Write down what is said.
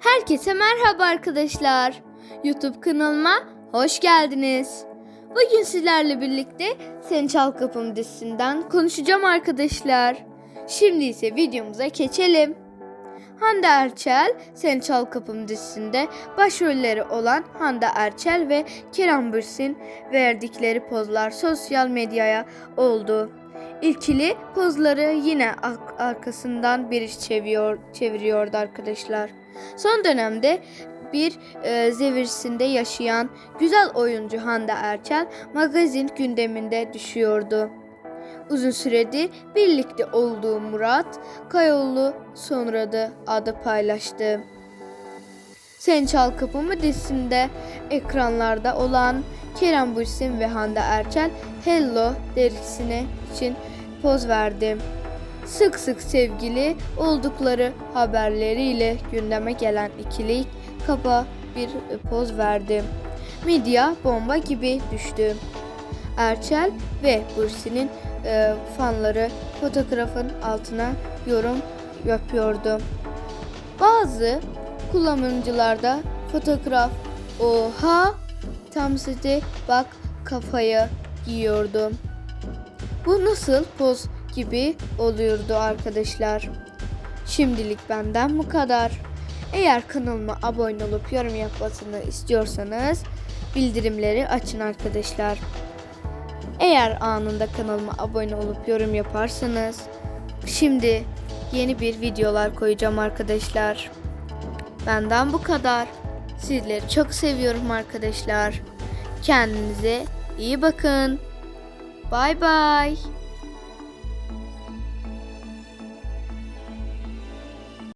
Herkese merhaba arkadaşlar. YouTube kanalıma hoş geldiniz. Bugün sizlerle birlikte Sen Çal Kapım dizisinden konuşacağım arkadaşlar. Şimdi ise videomuza geçelim. Hande Erçel, Sen Çal Kapım dizisinde başrolleri olan Hande Erçel ve Kerem Bürsin verdikleri pozlar sosyal medyaya oldu. İlkili pozları yine arkasından bir çeviriyor, çeviriyordu arkadaşlar. Son dönemde bir e, zevirsinde yaşayan güzel oyuncu Hande Erçel magazin gündeminde düşüyordu. Uzun süredir birlikte olduğu Murat Kayaoğlu sonra da adı paylaştı. Sen Çal Kapımı dizisinde ekranlarda olan Kerem Bürsin ve Hande Erçel Hello derisine için poz verdi. Sık sık sevgili oldukları haberleriyle gündeme gelen ikili kaba bir poz verdi. Medya bomba gibi düştü. Erçel ve Bürsin'in e, fanları fotoğrafın altına yorum yapıyordu. Bazı kullanıcılarda fotoğraf oha tam size bak kafaya giyiyordu. Bu nasıl poz gibi oluyordu arkadaşlar. Şimdilik benden bu kadar. Eğer kanalıma abone olup yorum yapmasını istiyorsanız bildirimleri açın arkadaşlar. Eğer anında kanalıma abone olup yorum yaparsanız şimdi yeni bir videolar koyacağım arkadaşlar. Benden bu kadar. Sizleri çok seviyorum arkadaşlar. Kendinize iyi bakın. Bye bye.